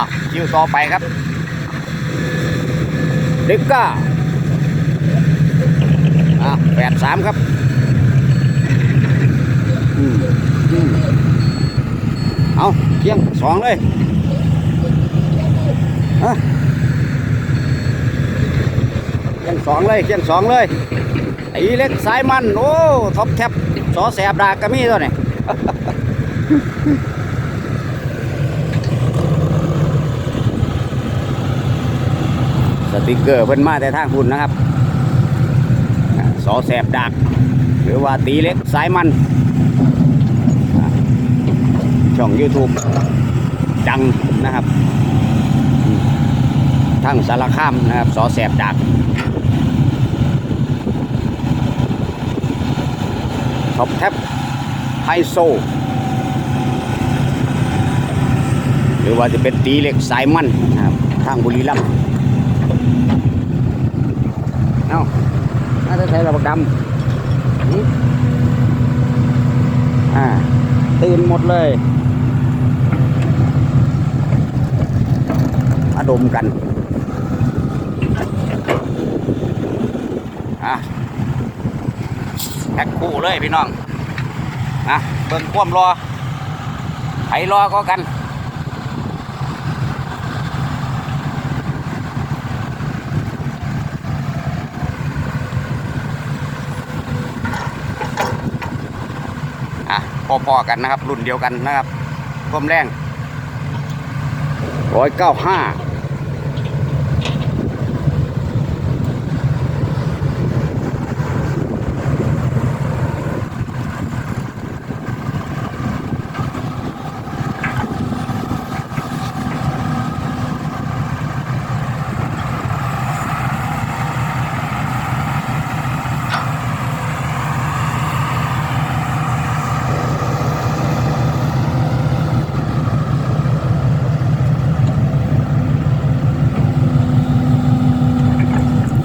อะคิวต่อไปครับดิกก้าอะแปดสามครับเอาเคียงสองเลยฮะเคียงสองเลยเคียงสองเลยไอ้เล็กสายมัน โอ้ท็อปแคปสอแสบดากกระมี่ตัวนี้ สติกเกอร์เพิ่นมาแต่ทางคุณนะครับอ่าสอแสบดัก หรือว่าตีเล็กสายมัน ช่อง YouTube ดังนะครับทั้งสารคามนะครับสอแสบดักท็อปแท็บไฮโซ หรือว่าจะเป็นตีเล็กสายมันนะครับทางบุรีรัมย์ เอ้าน่าจะใช้ระบบดำอ่าตื่นหมดเลย มาดมกัน อะแพ็คคู่เลยพี่น้องนะเบิ่งความรอไผรอก็กัน อะ พอๆกันนะครับ รุ่นเดียวกันนะครับความแรงร้อยเก้าห้า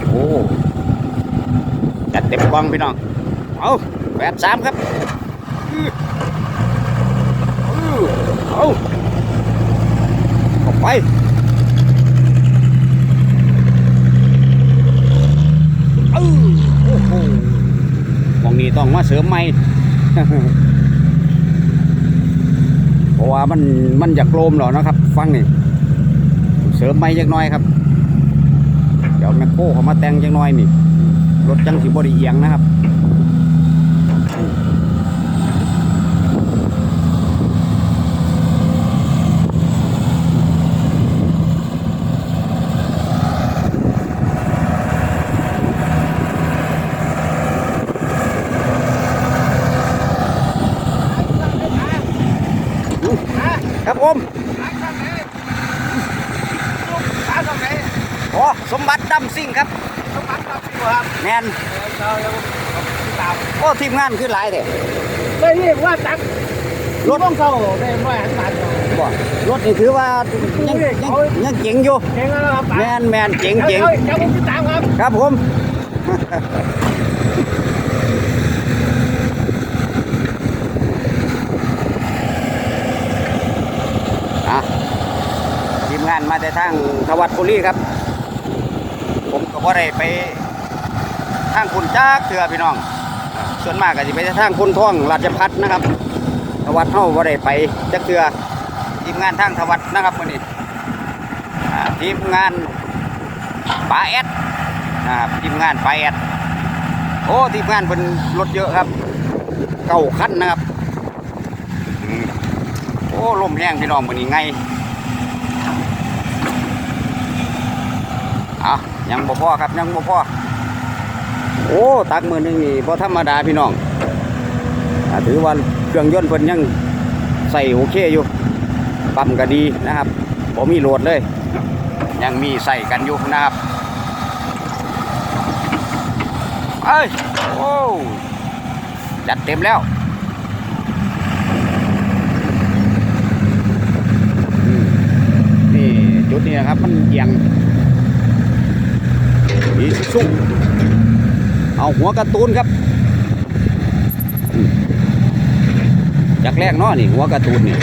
โอ้ จัดเต็มกล้องพี่น้อง เอาแปดสามครับเอาออกไปอื้อโอ้โหมองนี้ต้องมาเสริมใหม่เพราะว่ามันมันอยากโลมหรอนะครับ ฟังนี่เสริมไม่จักน้อยครับ เดี๋ยวแมคโครเขามาแต่งจักน้อยนี่ รถจังสิบไดีเอียงนะครับครับผมโอ้สมบัติดำซิ่งครับ แมนโอ้ทีมงานคือหลายเด้ไม่เรียกว่าตักรถต้องเข้าในไม่หันหันบ่รถนี่ถือว่ายังยังยังเจ๋งอยู่เก่งแล้วครับแมนแมนเจ๋งเจ๋งเดี๋ยวผมติดตามครับครับผมอะทีมงานมาแต่ทางทวัดบุรีครับผมก็ บ่ได้ไปทางคุณจักเถื่อพี่น้อง ส่วนมากก็จะไปทางคุณท่องราชพัฒนะครับทวัดเฮาบ่ได้ไปจักเถื่อทีมงานทางทวัดนะครับมื้อนี้ทีมงานปาแอดนะครับทีมงานปาแอดโอ้ทีมงานเป็นรถเยอะครับ เก้าคันนะครับโอ้ลมแห้งพี่น้องมื้อนี้ไง อะ ยังบ่พอครับยังบ่พอโอ้ตักมือหนึงนี่บ่ธรรมดาพี่น้องถือว่าเครื่องยนต์เพิ่นยังใส่โอเคอยู่ปั๊มก็ดีนะครับบ่มีโหลดเลย ยังมีใส่กันอยู่นะครับเอ้ยโอ้จัดเต็มแล้วนี่จุดนี้นะครับมันเอียง อีซุเอาหัวการ์ตูนครับจากแรกเนาะนี่หัวการ์ตูนนี่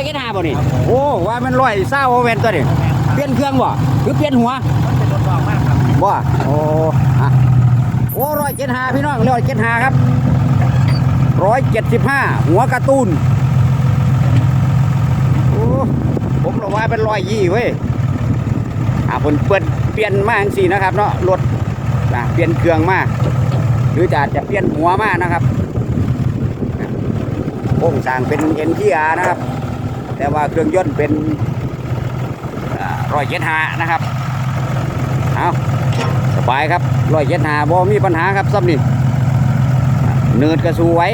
อยเจ็ดห้า บ่นี่โอ้ว่ามันร้อยเศร้าเวนตัวนี่เปลี่ยนเครื่องบ่คือเปลี่ยนหัวมันเป็นรถรองมากครับบ่โอ้อะโอ้ร้อยเจ็ดห้าพี่น้องร้อยเจ็ดห้าครับร้อยเจ็ดสิบห้าหัวการ์ตูนโอ้ผมเราว่าเป็นร้อยยี่เว้ยอ่าเพิ่นเปิดเปลี่ยนมาจังสี่นะครับเนาะรถนะเปลี่ยนเครื่องมาหรือจะอาจจะเปลี่ยนหัวมานะครับโครงสร้างเป็น NTR นะครับ แต่ว่าเครื่องยนต์เป็นร้อยเจ็ดหานะครับเอาสบายครับร้อยเจ็ดหาบ่มีปัญหาครับซ้ำนี่เนินกระสูไว้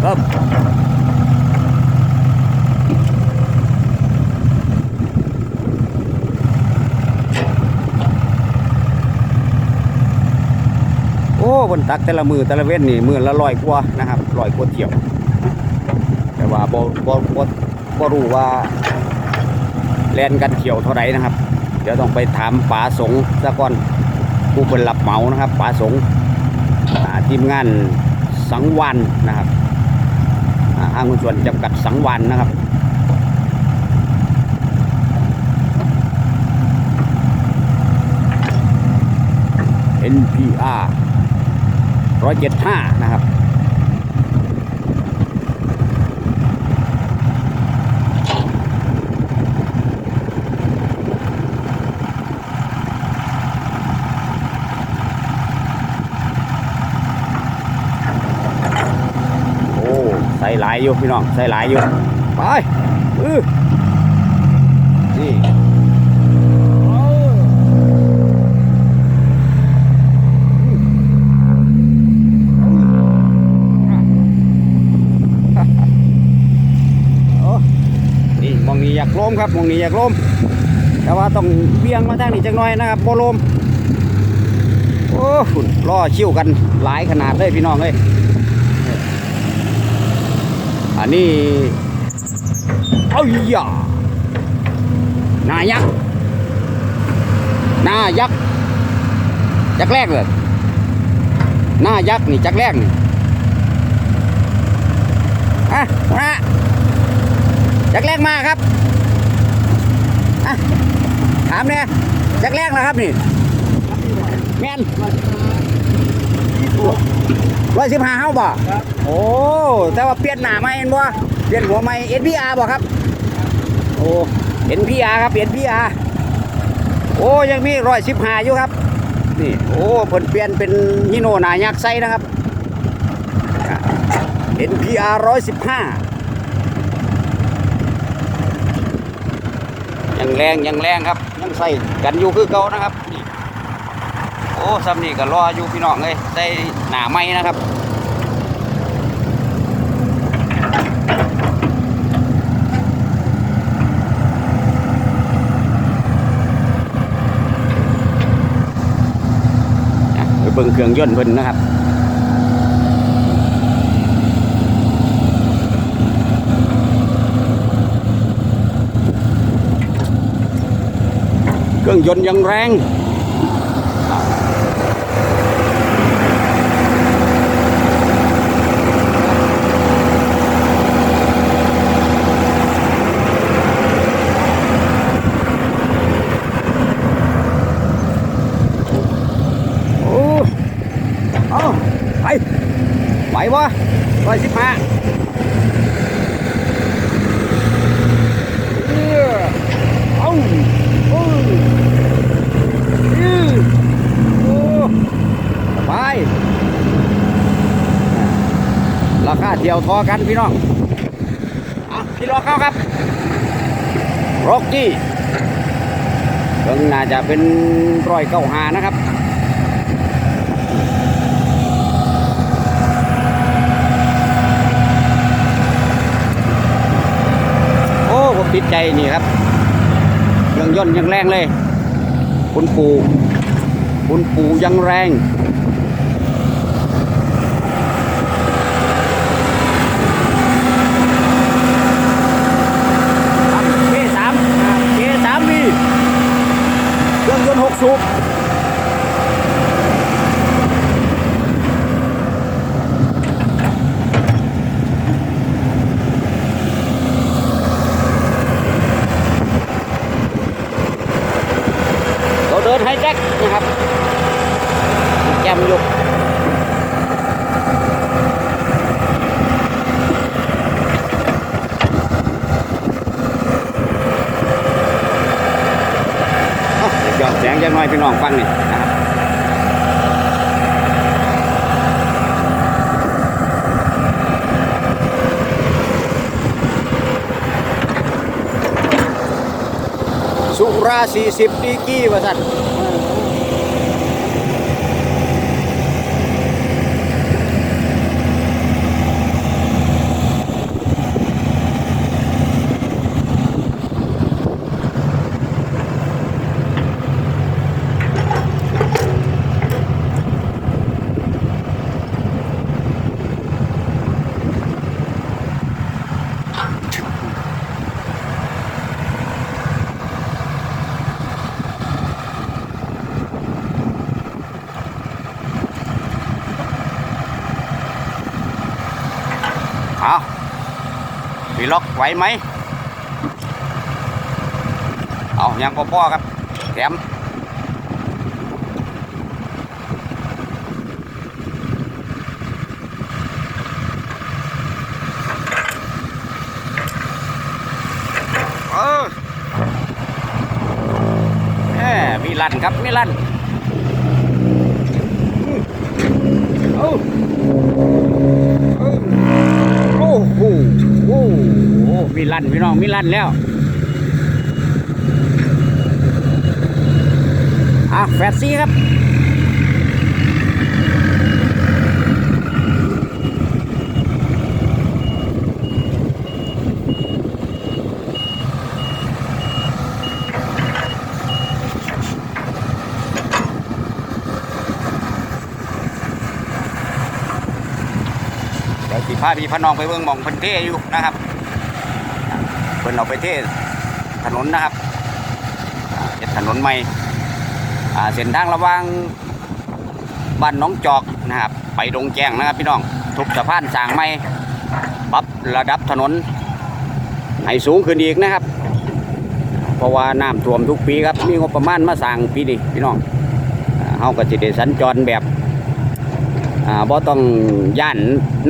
เริ่ม บนตักแต่ละมือแต่ละเว้นนี่มือละร้อยกว่านะครับร้อยกว่าเที่ยว แต่ว่าบ่บ่บ่บ่รู้ว่าแล่นกันเที่ยวเท่าไหร่นะครับ เดี๋ยวต้องไปถามป๋าสงซะก่อนผู้เป็นรับเหมานะครับป๋าสงทีมงานสังวันนะครับอ่าห้างหุ้นส่วนจำกัดสังวันนะครับ NPR 175นะครับโอ้ใส่หลายอยู่พี่น้องใส่หลายอยู่ไปอือนี่โอ้ นี้อยากล้มครับมองนี้อยากล้มแต่ว่าต้องเบี่ยงมาทางนี้จังหน่อยนะครับโบลมโอ้ฝุ่นล่อชิวกันหลายขนาดเลยพี่น้องเลยอันนี้เอาอย่าหน้ายักษ์หน้ายักษ์จักแรกเลยหน้ายักษ์นี่จักแรกนี่อะมา จักแรกมาครับอถามเนี่ยจักแรกนะครับนี่แม่นร้อยสิบห้าเฮาบ่โอ้แต่ว่าเปลี่ยนหน้าใหม่เห็นบ่เปลี่ยนหัวใหม่ NPR บ่ครับโอ้ NPR ครับ NPR โอ้ยังมีร้อยสิบห้าอยู่ครับนี่โอ้เพิ่นเปลี่ยนเป็นฮิโนหนายักษ์ไซนะครับอะ NPR ร้อยสิบห้า ยังแรงยังแรงครับยังใส่กันอยู่คือเก่านะครับนี่โอ้ซ้ำนี่ก็รออยู่พี่น้องเลยใส่หนาไม้นะครับไปเบิ่งเครื่องยนต์เพิ่นนะครับ เครื่องยนต์ยังแรงโอ้เอาไปไหววะร้อยสิบห้าเอ้อเอาโอ้ยอื้อโอ้ ไปราคาเดียวทอกันพี่น้องอะพี่รอเข้าครับร็อกกี้เพิ่งน่าจะเป็นร้อยเก้าหานะครับโอ้ผมติดใจนี่ครับเครื่นยังแรงเลย คุณปู่คุณปู่ยังแรงเคสามเคสามบีเค รื่องยนต์หกสูบ ม้แจ็คนะครับแกมอยู่เอ้าเดี๋ยวย้ อนแสงจังหน่อยพี่น้องฟังนี่นะครับสุราสี่สิบดีกี้ว่าสันเอา พี่ล็อกไหวไหมเอายังพ่อๆครับแถมเออแหมมีลั่นครับมีลั่นเอาเอาโอ้โหโอ้โห มีลั่นพี่น้องมีลั่นแล้วอะแฟดซี่ครับเดี๋ยวสิพาพี่พน้องไปเบิ่งมองพิ่นเทอยู่นะครับ พิ่นเอาไปเทศถนนนะครับเฮ็ดถนนใหม่เส้นทางระว่างบ้านน้องจอกนะครับ ไปดงแจ้งนะครับพี่น้องทุบสะพานสร้างใหม่ปรับระดับถนนให้สูงขึ้นอีกนะครับ เพราะว่าน้ำท่วมทุกปีครับมีงบประมาณมาสร้างปีนี้พี่น้องเฮาก็สิได้สัญจรแบบอ่าบ่ต้องย่าน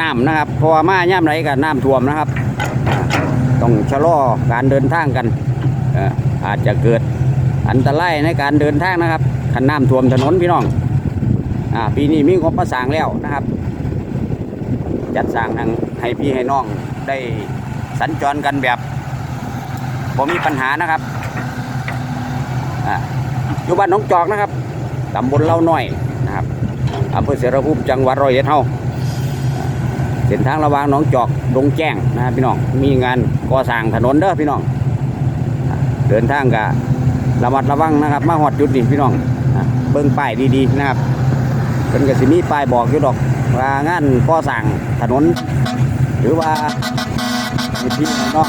น้ำนะครับเพราะว่ามาย่ามไหนก็น้ำท่วมนะครับ ต้องชะลอการเดินทางกันอาจจะเกิดอันตรายในการเดินทางนะครับคันน้ำท่วมถนนพี่น้องอปีนี้มีงบมาสางแล้วนะครับ จัดสร้างทางให้พี่ให้น้องได้สัญจรกันแบบผมมีปัญหานะครับอยู่บ้านหน้องจอกนะครับตำบลเล่าน้อยนะครับอำเภอเสรภูมิจังหวัดร้อยเอ็ดเฮา เส้นทางระหว่างหน้องจอกดงแจ้งนะครับพี่น้องมีงานก่อสร้างถนนเด้อพี่น้องเดินทางกะระมัดระวังนะครับ มาหอดจุดนี้พี่น้องเบิ้งป้ายดีๆนะครับเป็นกระสิมีป้ายบอกอยู่ดอกว่างานก่อสร้างถนน หรือว่าพี่น้อง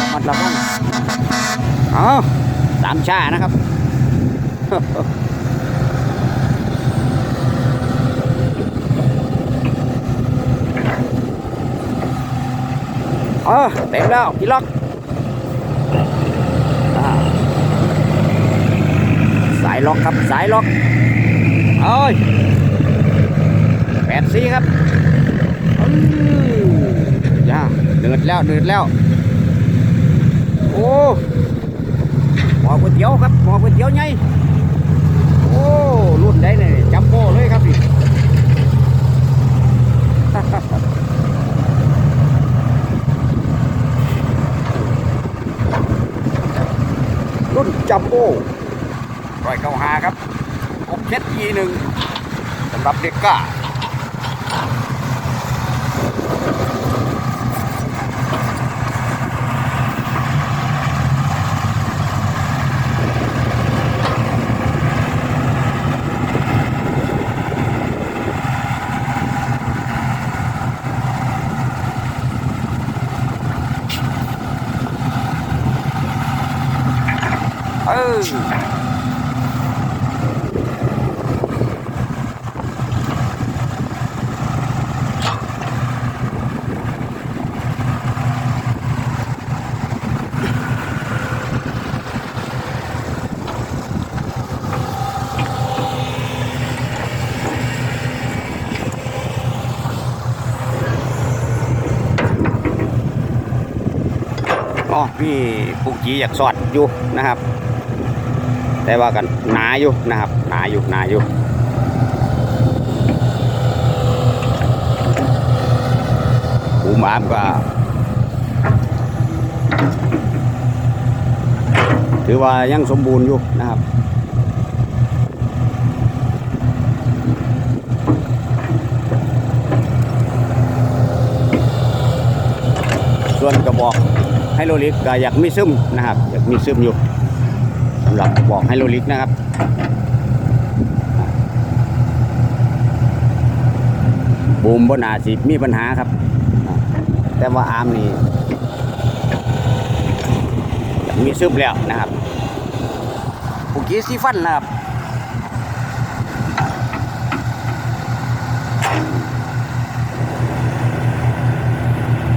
ระมัดระวังเอสามชานะครับ ออเต็มแล้วพี่ล็อกสายล็อกครับสายล็อกเอ้ยแปดสีครับอย่าเดือดแล้วเดือดแล้ว โอ้หมอก๋วยเตี๋ยวครับหมอก๋วยเตี๋ยวไงโอ้รุ่นได้เลยจัมโบ้เลยครับพี่ รุ่นจัมโบ้ร้อยเก้าหาครับผมเช็ดทีหนึ่งสำหรับเด็กก้า อ๋พี่ปุกจีอยากสอดอยู่นะครับ แต่ว่ากันหนาอยู่นะครับหนาอยู่หนาอยู่ภูมอามก็ถือว่ายังสมบูรณ์อยู่นะครับส่วนกระบอกไฮโดรลิกก็อยากมีซึมนะครับอยากมีซึมอยู่ สำหรับบอกไฮโดรลิกนะครับบูมบนอาสิมีปัญหาครับ แต่ว่าอาร์มนี่มีซึมแล้วนะครับปุกี้ซีฟันนะครับ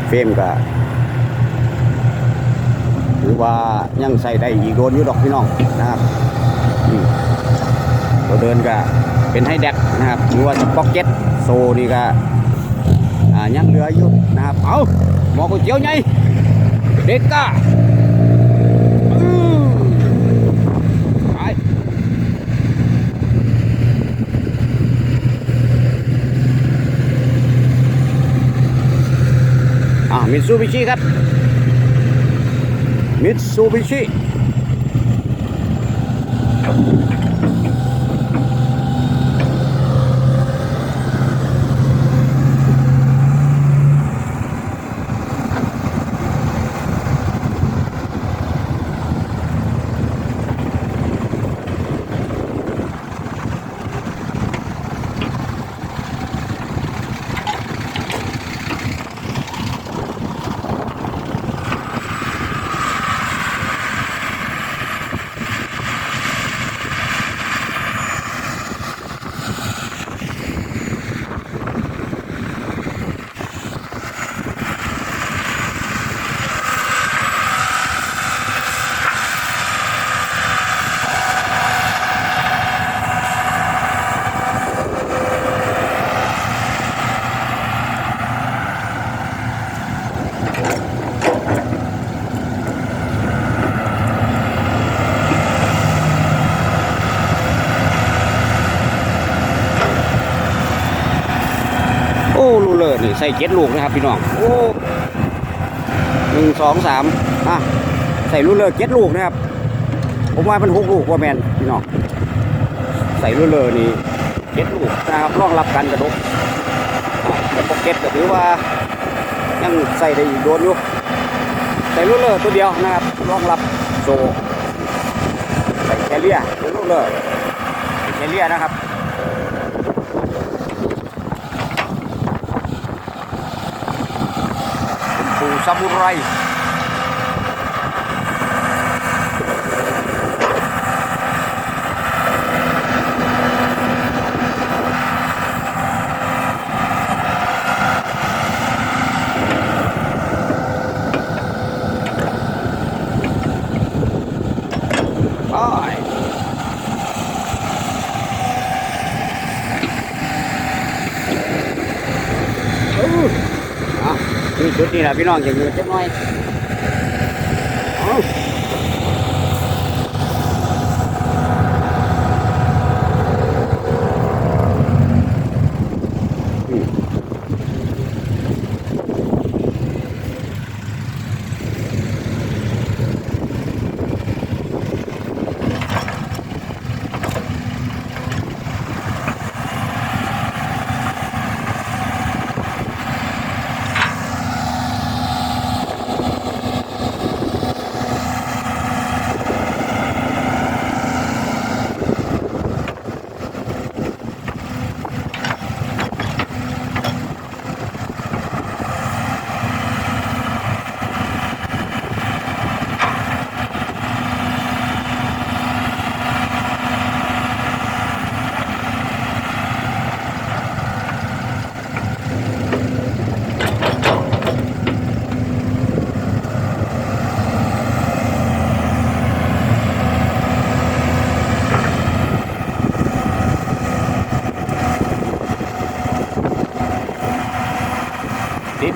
เฟรมก็ ถือว่ายังใส่ได้อีกโดนอยู่ดอกพี่น้องนะครับอืมตัวเดินก็เป็นให้แดกนะครับหรือว่าสป็อกเก็ตโซนี่ก็ยังเหลืออยู่นะครับเอาหมอก๋วยเตี๋ยวไงเด็กก้าอื้อไปอ่ามิตซูบิชิครับ มิ นี่ใส่เจ็ดลูกนะครับพี่น้องโอ้หนึ่งสองสามอะใส่ลูเลอร์เจ็ดลูกนะครับผมว่ามันหกลูกว่าแมนพี่น้องใส่ลูเลอร์นี่เจ็ดลูกนะครับรองรับการกระดกแต่พ็อกเก็ตก็ถือว่ายังใส่ได้อีกโดนอยู่ใส่ลูเลอร์ตัวเดียวนะครับรองรับโซใส่แคเรียรือลูเลอร์แคเรียนะครับ ปูซามูไรไปอู้อะ นี่แหละพี่น้องอย่างนี้จะน้อย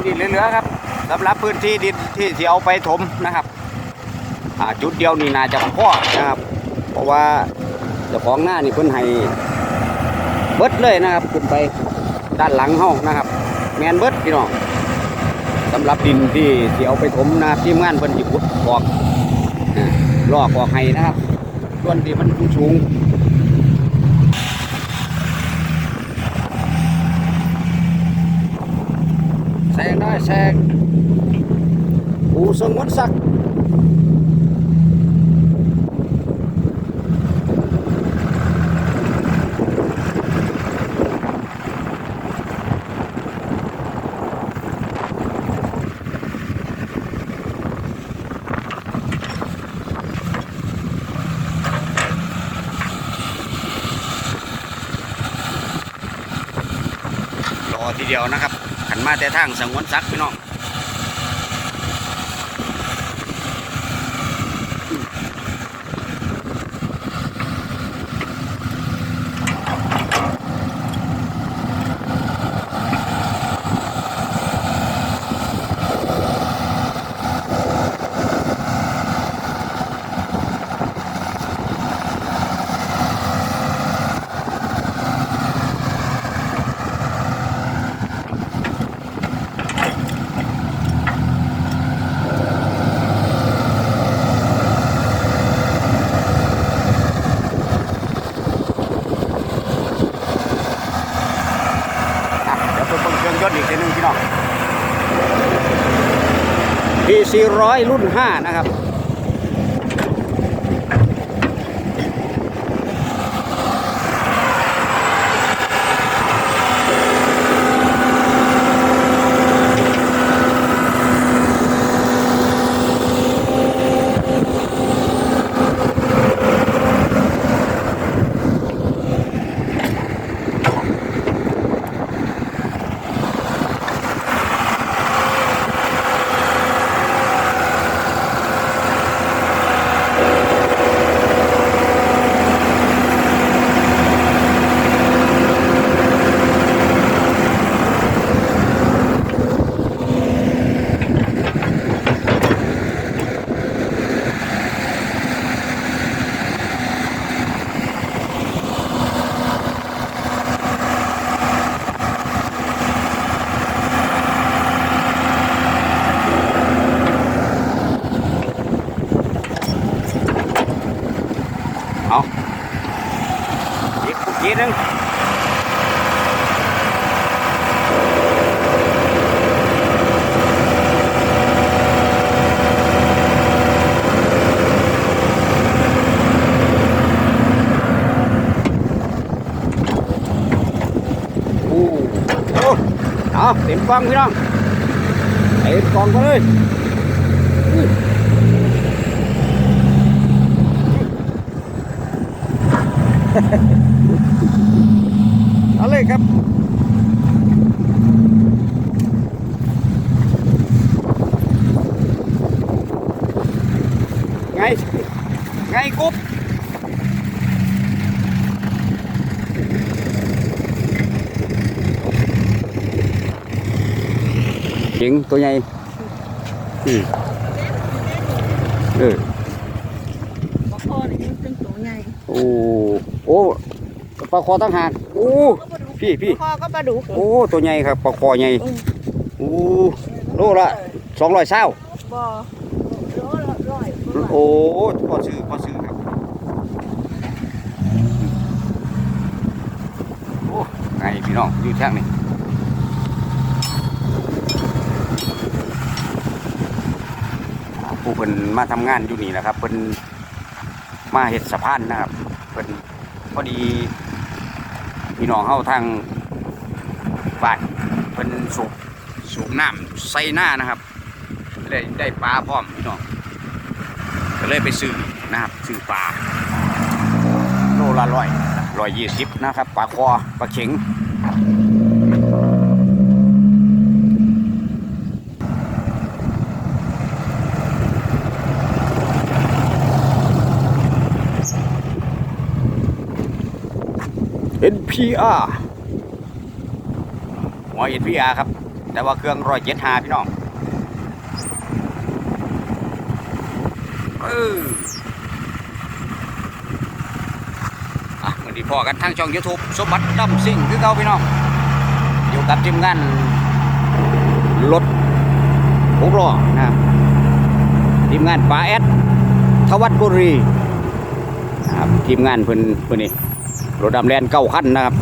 ดินเหลือๆครับสำหรับพื้นที่ดินที่ที่เอาไปถมนะครับจุดเดียวนี่น่าจะพ่อนะครับเพราะว่าเจ้าของหน้านี่เพิ่นให้เบิดเลยนะครับขึ้นไปด้านหลังห้องนะครับ แมนเบิดพี่น้องสำหรับดินที่ที่เอาไปถมนะครับทีมงานเพิ่นสิขุดออกลอกออกให้นะครับส่วนที่มันสูงๆ แซงได้แซงอูสงวนศักดิ์รอทีเดียวนะครับ มาแต่ทางสังวนซักพี่น้องอะเดี๋ยวไปเบิ่งเครื่องยนต์อีกทีหนึงพี่น้อง P400 รุ่น 5 นะครับ เอาอีกทีหนึงโอ้โอ้ เอาเต็มกล้องพี่น้องเต็มกล้องไปเลยเอาเลยครับไงไงกุ๊บ เจ๋งตัวใหญ่อืมเออปลาคอนี่เป็นตัวใหญ่โอ้โอ้ปลาคอตั้งหากโอ้พี่พี่ปลาคอก็ปลาดุกโอ้ตัวใหญ่ครับปลาคอใหญ่โอ้โลละสองร้อยเศร้าบ่โลละร้อยโอ้พอซื้อพอซื้อครับโอ้ไงพี่น้องอยู่แท่งนี่ ผู้เพิ่นมาทำงานอยู่นี่แหละครับเพิ่นมาเฮ็ดสะพานนะครับเพิ่นพอดีพี่น้องเฮาทางบ้านเพิ่นสูบสูบน้ำใส่หน้านะครับได้ได้ปลาพร้อมพี่น้องก็เลยไปซื้อนะครับซื้อปลาโลละร้อยร้อยยี่สิบนะครับปลาคอปลาเข็ง NPR หัว NPR ครับ แต่ว่าเครื่องร้อยเจ็ดหาพี่น้องเอออะวันนี้พอกันทางช่อง YouTube สมบัติดำซิ่งคือเก่าพี่น้อง อยู่กับทีมงานรถหกล้อนะครับทีมงานป้าแอดทวัดบุรีครับทีมงานเพิ่นเพิ่นนี่ รถดำแลนเก้าขั้นนะครับ